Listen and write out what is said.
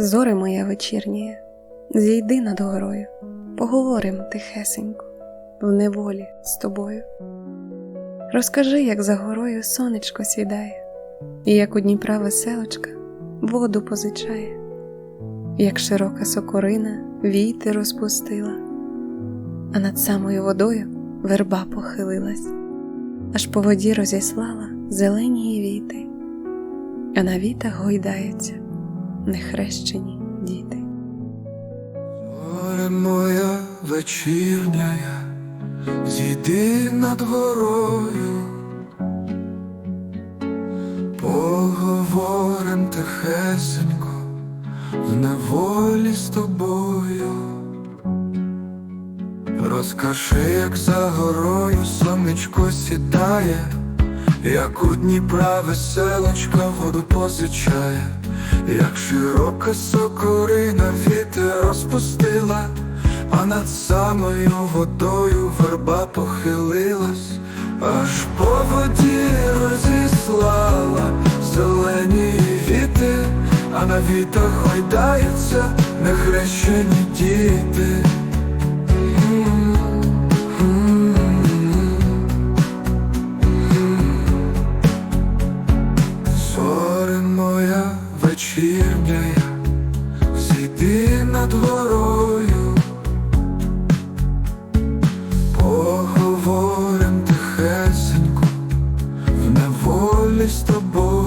Зоре моя вечірніє, зійди над горою, поговорим тихесенько, в неволі з тобою. Розкажи, як за горою сонечко сідає, і як у Дніпра веселочка воду позичає, як широка сокорина війти розпустила, а над самою водою верба похилилась, аж по воді розіслала зелені віти, а на вітах гойдаються нехрещені діти. Горе моя вечірняя, зійди над горою, поговорим тихесенько, в неволі з тобою. Розкажи, як за горою сонечко сідає, як у Дніпра веселочка воду позичає, як широка сокорина вітер розпустила, а над самою водою верба похилилась, аж по воді розіслала зелені віти, а на вітах гойдаються нехрещені діти. Над горою, поговорим тихесенько, в неволі з тобою.